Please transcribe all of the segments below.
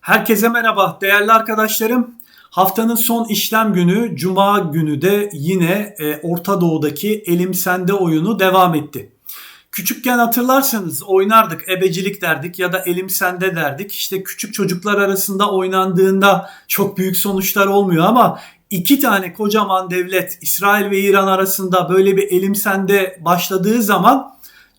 Herkese merhaba değerli arkadaşlarım. Haftanın son işlem günü Cuma günü de yine e, Orta Doğu'daki Elim Sende oyunu devam etti. Küçükken hatırlarsanız oynardık, ebecilik derdik ya da elim sende derdik. İşte küçük çocuklar arasında oynandığında çok büyük sonuçlar olmuyor ama iki tane kocaman devlet İsrail ve İran arasında böyle bir elim sende başladığı zaman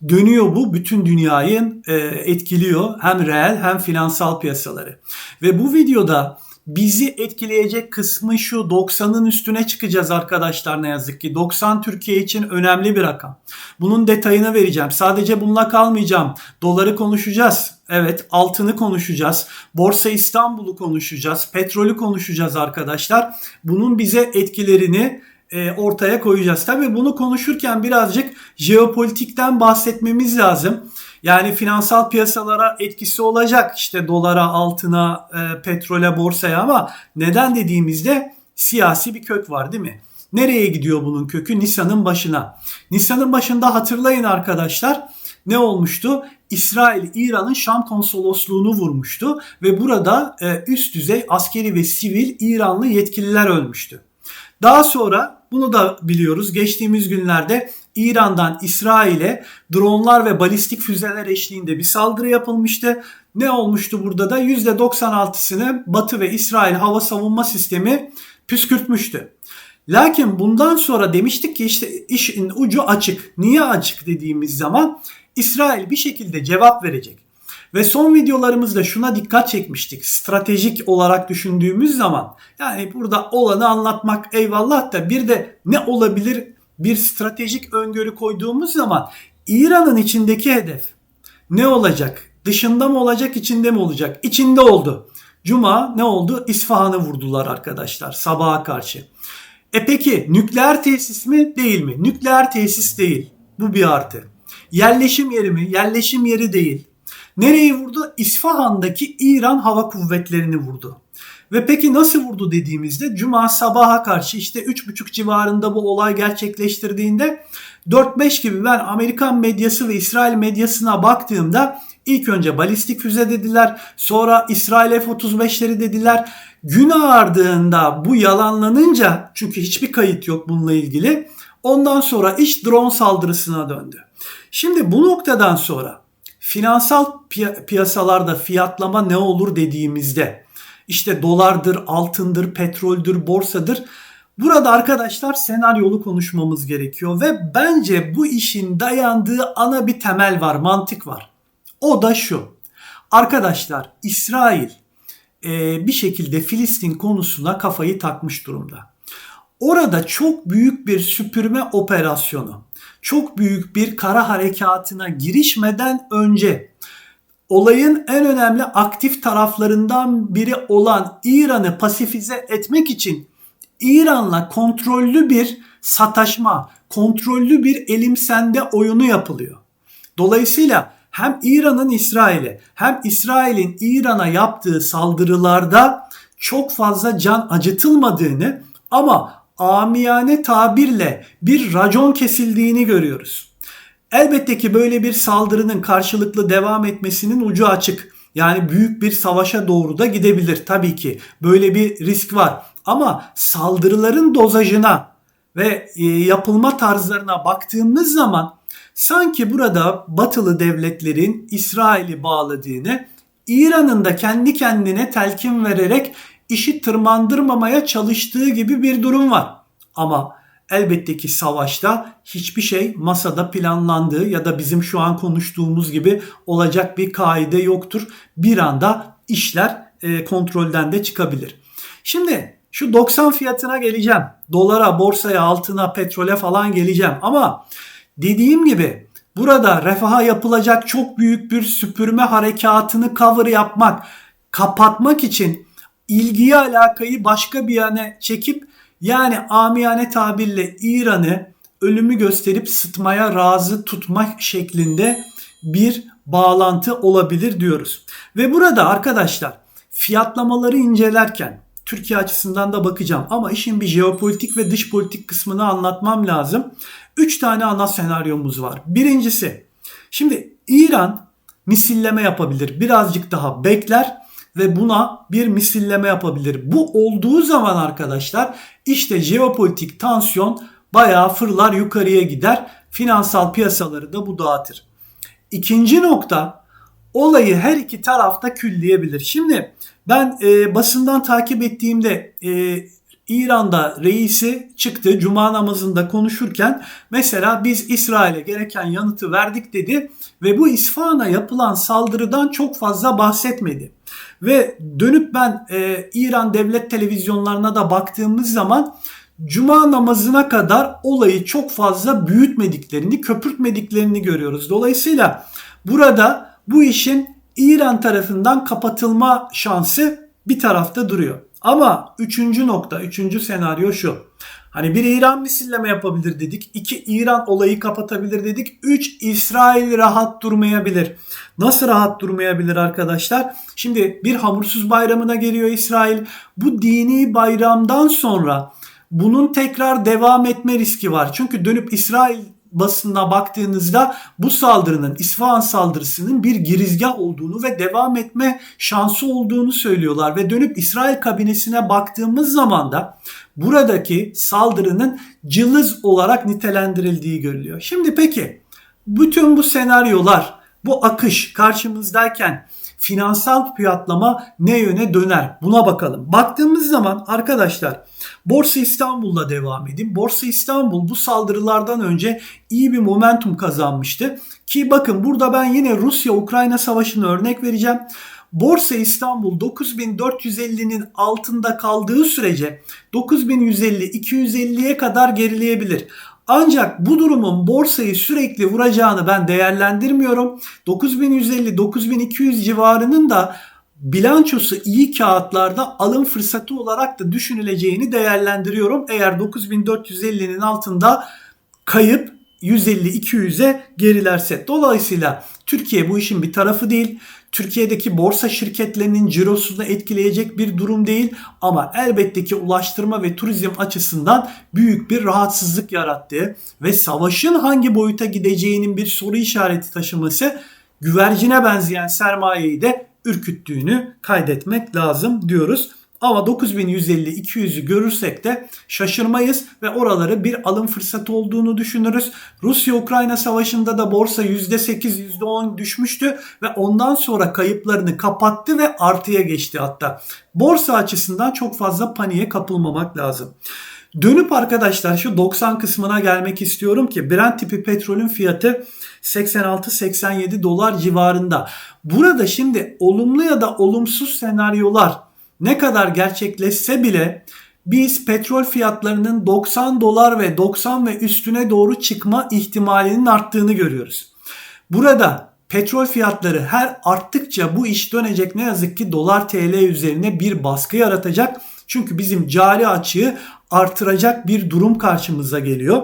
dönüyor bu bütün dünyayı e, etkiliyor hem reel hem finansal piyasaları. Ve bu videoda bizi etkileyecek kısmı şu 90'ın üstüne çıkacağız arkadaşlar ne yazık ki. 90 Türkiye için önemli bir rakam. Bunun detayını vereceğim. Sadece bununla kalmayacağım. Doları konuşacağız. Evet altını konuşacağız. Borsa İstanbul'u konuşacağız. Petrolü konuşacağız arkadaşlar. Bunun bize etkilerini e, ortaya koyacağız. Tabii bunu konuşurken birazcık jeopolitikten bahsetmemiz lazım. Yani finansal piyasalara etkisi olacak işte dolara, altına, e, petrole, borsaya ama neden dediğimizde siyasi bir kök var değil mi? Nereye gidiyor bunun kökü? Nisan'ın başına. Nisan'ın başında hatırlayın arkadaşlar ne olmuştu? İsrail İran'ın Şam konsolosluğunu vurmuştu ve burada e, üst düzey askeri ve sivil İranlı yetkililer ölmüştü. Daha sonra bunu da biliyoruz. Geçtiğimiz günlerde İran'dan İsrail'e dronlar ve balistik füzeler eşliğinde bir saldırı yapılmıştı. Ne olmuştu burada da? %96'sını Batı ve İsrail hava savunma sistemi püskürtmüştü. Lakin bundan sonra demiştik ki işte işin ucu açık. Niye açık dediğimiz zaman İsrail bir şekilde cevap verecek. Ve son videolarımızda şuna dikkat çekmiştik. Stratejik olarak düşündüğümüz zaman yani burada olanı anlatmak eyvallah da bir de ne olabilir bir stratejik öngörü koyduğumuz zaman İran'ın içindeki hedef ne olacak? Dışında mı olacak, içinde mi olacak? İçinde oldu. Cuma ne oldu? İsfahan'ı vurdular arkadaşlar sabaha karşı. E peki nükleer tesis mi değil mi? Nükleer tesis değil. Bu bir artı. Yerleşim yeri mi? Yerleşim yeri değil. Nereyi vurdu? İsfahan'daki İran hava kuvvetlerini vurdu. Ve peki nasıl vurdu dediğimizde cuma sabaha karşı işte 3.30 civarında bu olay gerçekleştirdiğinde 4-5 gibi ben Amerikan medyası ve İsrail medyasına baktığımda ilk önce balistik füze dediler sonra İsrail F-35'leri dediler. Gün ağardığında bu yalanlanınca çünkü hiçbir kayıt yok bununla ilgili ondan sonra iş drone saldırısına döndü. Şimdi bu noktadan sonra finansal piyasalarda fiyatlama ne olur dediğimizde işte dolardır, altındır, petroldür, borsadır. Burada arkadaşlar senaryolu konuşmamız gerekiyor ve bence bu işin dayandığı ana bir temel var, mantık var. O da şu. Arkadaşlar İsrail e, bir şekilde Filistin konusuna kafayı takmış durumda. Orada çok büyük bir süpürme operasyonu, çok büyük bir kara harekatına girişmeden önce olayın en önemli aktif taraflarından biri olan İran'ı pasifize etmek için İran'la kontrollü bir sataşma, kontrollü bir elimsende oyunu yapılıyor. Dolayısıyla hem İran'ın İsrail'e hem İsrail'in İran'a yaptığı saldırılarda çok fazla can acıtılmadığını ama amiyane tabirle bir racon kesildiğini görüyoruz. Elbette ki böyle bir saldırının karşılıklı devam etmesinin ucu açık. Yani büyük bir savaşa doğru da gidebilir tabii ki. Böyle bir risk var. Ama saldırıların dozajına ve e, yapılma tarzlarına baktığımız zaman sanki burada batılı devletlerin İsrail'i bağladığını, İran'ın da kendi kendine telkin vererek işi tırmandırmamaya çalıştığı gibi bir durum var. Ama elbette ki savaşta hiçbir şey masada planlandığı ya da bizim şu an konuştuğumuz gibi olacak bir kaide yoktur. Bir anda işler e, kontrolden de çıkabilir. Şimdi şu 90 fiyatına geleceğim. Dolara, borsaya, altına, petrole falan geleceğim. Ama dediğim gibi burada refaha yapılacak çok büyük bir süpürme harekatını cover yapmak, kapatmak için ilgiyi alakayı başka bir yana çekip yani amiyane tabirle İran'ı ölümü gösterip sıtmaya razı tutmak şeklinde bir bağlantı olabilir diyoruz. Ve burada arkadaşlar fiyatlamaları incelerken Türkiye açısından da bakacağım ama işin bir jeopolitik ve dış politik kısmını anlatmam lazım. 3 tane ana senaryomuz var. Birincisi şimdi İran misilleme yapabilir. Birazcık daha bekler ve buna bir misilleme yapabilir. Bu olduğu zaman arkadaşlar işte jeopolitik tansiyon bayağı fırlar yukarıya gider. Finansal piyasaları da bu dağıtır. İkinci nokta olayı her iki tarafta külleyebilir. Şimdi ben e, basından takip ettiğimde e, İran'da reisi çıktı cuma namazında konuşurken mesela biz İsrail'e gereken yanıtı verdik dedi ve bu İsfahan'a yapılan saldırıdan çok fazla bahsetmedi. Ve dönüp ben e, İran devlet televizyonlarına da baktığımız zaman Cuma namazına kadar olayı çok fazla büyütmediklerini, köpürtmediklerini görüyoruz. Dolayısıyla burada bu işin İran tarafından kapatılma şansı bir tarafta duruyor. Ama üçüncü nokta, üçüncü senaryo şu. Hani bir İran misilleme yapabilir dedik. iki İran olayı kapatabilir dedik. Üç İsrail rahat durmayabilir. Nasıl rahat durmayabilir arkadaşlar? Şimdi bir hamursuz bayramına geliyor İsrail. Bu dini bayramdan sonra bunun tekrar devam etme riski var. Çünkü dönüp İsrail basına baktığınızda bu saldırının İsfahan saldırısının bir girizgah olduğunu ve devam etme şansı olduğunu söylüyorlar ve dönüp İsrail kabinesine baktığımız zaman da buradaki saldırının cılız olarak nitelendirildiği görülüyor. Şimdi peki bütün bu senaryolar bu akış karşımızdayken finansal fiyatlama ne yöne döner? Buna bakalım. Baktığımız zaman arkadaşlar Borsa İstanbul'la devam edeyim. Borsa İstanbul bu saldırılardan önce iyi bir momentum kazanmıştı. Ki bakın burada ben yine Rusya-Ukrayna savaşını örnek vereceğim. Borsa İstanbul 9450'nin altında kaldığı sürece 9150-250'ye kadar gerileyebilir. Ancak bu durumun borsayı sürekli vuracağını ben değerlendirmiyorum. 9150-9200 civarının da bilançosu iyi kağıtlarda alım fırsatı olarak da düşünüleceğini değerlendiriyorum. Eğer 9450'nin altında kayıp 150-200'e gerilerse. Dolayısıyla Türkiye bu işin bir tarafı değil. Türkiye'deki borsa şirketlerinin cirosunu etkileyecek bir durum değil ama elbette ki ulaştırma ve turizm açısından büyük bir rahatsızlık yarattığı ve savaşın hangi boyuta gideceğinin bir soru işareti taşıması güvercine benzeyen sermayeyi de ürküttüğünü kaydetmek lazım diyoruz. Ama 9150-200'ü görürsek de şaşırmayız ve oraları bir alım fırsatı olduğunu düşünürüz. Rusya-Ukrayna savaşında da borsa %8 %10 düşmüştü ve ondan sonra kayıplarını kapattı ve artıya geçti hatta. Borsa açısından çok fazla paniğe kapılmamak lazım. Dönüp arkadaşlar şu 90 kısmına gelmek istiyorum ki Brent tipi petrolün fiyatı 86-87 dolar civarında. Burada şimdi olumlu ya da olumsuz senaryolar ne kadar gerçekleşse bile biz petrol fiyatlarının 90 dolar ve 90 ve üstüne doğru çıkma ihtimalinin arttığını görüyoruz. Burada petrol fiyatları her arttıkça bu iş dönecek ne yazık ki dolar TL üzerine bir baskı yaratacak. Çünkü bizim cari açığı artıracak bir durum karşımıza geliyor.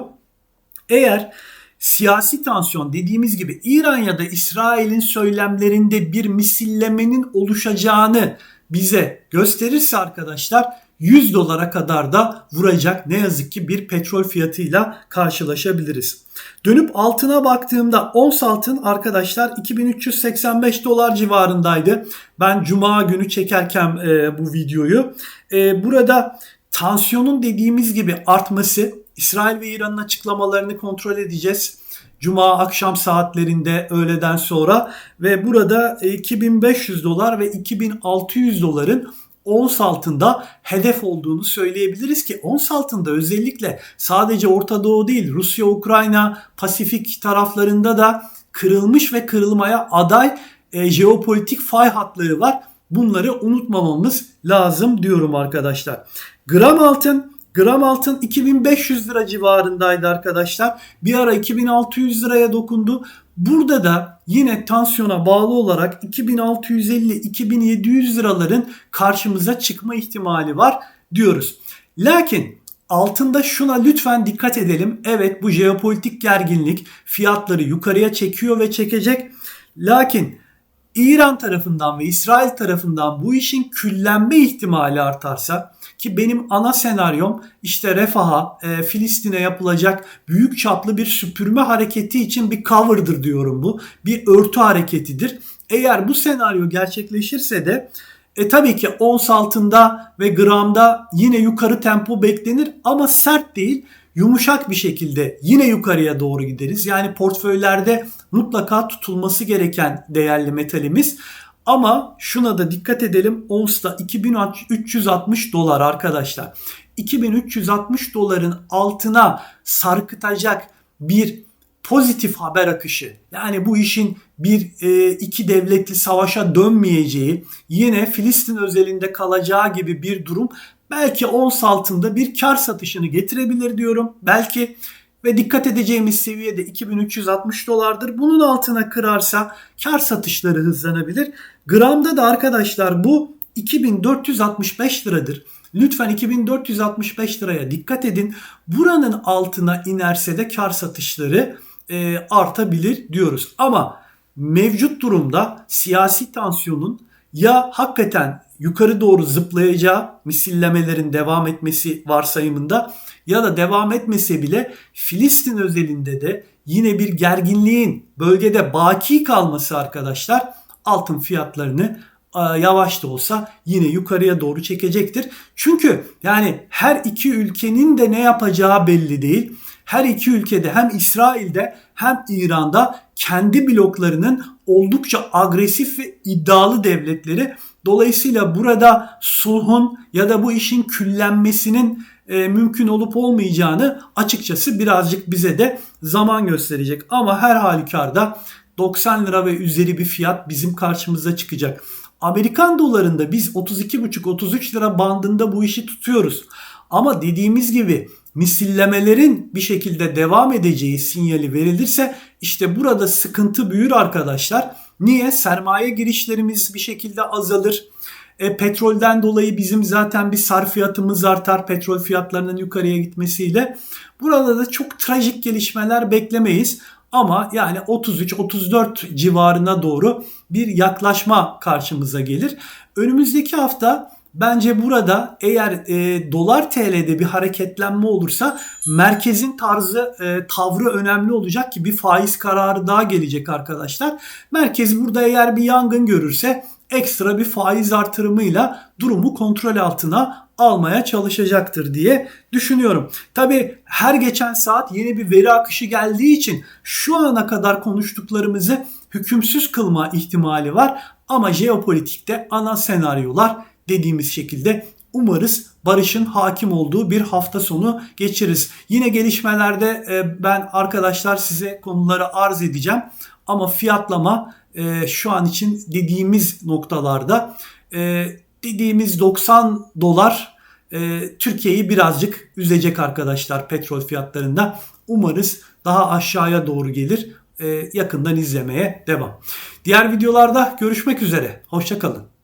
Eğer siyasi tansiyon dediğimiz gibi İran ya da İsrail'in söylemlerinde bir misillemenin oluşacağını bize gösterirse arkadaşlar 100 dolara kadar da vuracak ne yazık ki bir petrol fiyatıyla karşılaşabiliriz. Dönüp altına baktığımda ons altın arkadaşlar 2385 dolar civarındaydı. Ben cuma günü çekerken e, bu videoyu. E, burada tansiyonun dediğimiz gibi artması İsrail ve İran'ın açıklamalarını kontrol edeceğiz. Cuma akşam saatlerinde öğleden sonra ve burada 2500 dolar ve 2600 doların ons altında hedef olduğunu söyleyebiliriz ki ons altında özellikle sadece Orta Doğu değil Rusya, Ukrayna, Pasifik taraflarında da kırılmış ve kırılmaya aday e, jeopolitik fay hatları var. Bunları unutmamamız lazım diyorum arkadaşlar. Gram altın Gram altın 2500 lira civarındaydı arkadaşlar. Bir ara 2600 liraya dokundu. Burada da yine tansiyona bağlı olarak 2650-2700 liraların karşımıza çıkma ihtimali var diyoruz. Lakin altında şuna lütfen dikkat edelim. Evet bu jeopolitik gerginlik fiyatları yukarıya çekiyor ve çekecek. Lakin İran tarafından ve İsrail tarafından bu işin küllenme ihtimali artarsa ki benim ana senaryom işte refaha, e, Filistin'e yapılacak büyük çaplı bir süpürme hareketi için bir cover'dır diyorum bu. Bir örtü hareketidir. Eğer bu senaryo gerçekleşirse de E tabii ki ons altında ve gramda yine yukarı tempo beklenir ama sert değil yumuşak bir şekilde yine yukarıya doğru gideriz. Yani portföylerde mutlaka tutulması gereken değerli metalimiz. Ama şuna da dikkat edelim. Ons'ta 2360 dolar arkadaşlar. 2360 doların altına sarkıtacak bir pozitif haber akışı yani bu işin bir e, iki devletli savaşa dönmeyeceği yine Filistin özelinde kalacağı gibi bir durum belki ons altında bir kar satışını getirebilir diyorum. Belki ve dikkat edeceğimiz seviyede 2360 dolardır. Bunun altına kırarsa kar satışları hızlanabilir. Gramda da arkadaşlar bu 2465 liradır. Lütfen 2465 liraya dikkat edin. Buranın altına inerse de kar satışları e, artabilir diyoruz. Ama mevcut durumda siyasi tansiyonun ya hakikaten yukarı doğru zıplayacağı misillemelerin devam etmesi varsayımında ya da devam etmese bile Filistin özelinde de yine bir gerginliğin bölgede baki kalması arkadaşlar altın fiyatlarını yavaş da olsa yine yukarıya doğru çekecektir. Çünkü yani her iki ülkenin de ne yapacağı belli değil. Her iki ülkede hem İsrail'de hem İran'da kendi bloklarının oldukça agresif ve iddialı devletleri. Dolayısıyla burada sulhun ya da bu işin küllenmesinin e, mümkün olup olmayacağını açıkçası birazcık bize de zaman gösterecek. Ama her halükarda 90 lira ve üzeri bir fiyat bizim karşımıza çıkacak. Amerikan dolarında biz 32,5-33 lira bandında bu işi tutuyoruz. Ama dediğimiz gibi misillemelerin bir şekilde devam edeceği sinyali verilirse işte burada sıkıntı büyür arkadaşlar. Niye? Sermaye girişlerimiz bir şekilde azalır. E, petrolden dolayı bizim zaten bir sarfiyatımız artar petrol fiyatlarının yukarıya gitmesiyle. Burada da çok trajik gelişmeler beklemeyiz. Ama yani 33-34 civarına doğru bir yaklaşma karşımıza gelir. Önümüzdeki hafta bence burada eğer e, dolar TL'de bir hareketlenme olursa merkezin tarzı e, tavrı önemli olacak ki bir faiz kararı daha gelecek arkadaşlar. Merkez burada eğer bir yangın görürse ekstra bir faiz artırımıyla durumu kontrol altına almaya çalışacaktır diye düşünüyorum. Tabi her geçen saat yeni bir veri akışı geldiği için şu ana kadar konuştuklarımızı hükümsüz kılma ihtimali var. Ama jeopolitikte ana senaryolar dediğimiz şekilde umarız barışın hakim olduğu bir hafta sonu geçiririz. Yine gelişmelerde e, ben arkadaşlar size konuları arz edeceğim. Ama fiyatlama e, şu an için dediğimiz noktalarda e, dediğimiz 90 dolar Türkiye'yi birazcık üzecek arkadaşlar petrol fiyatlarında. Umarız daha aşağıya doğru gelir. Yakından izlemeye devam. Diğer videolarda görüşmek üzere. Hoşçakalın.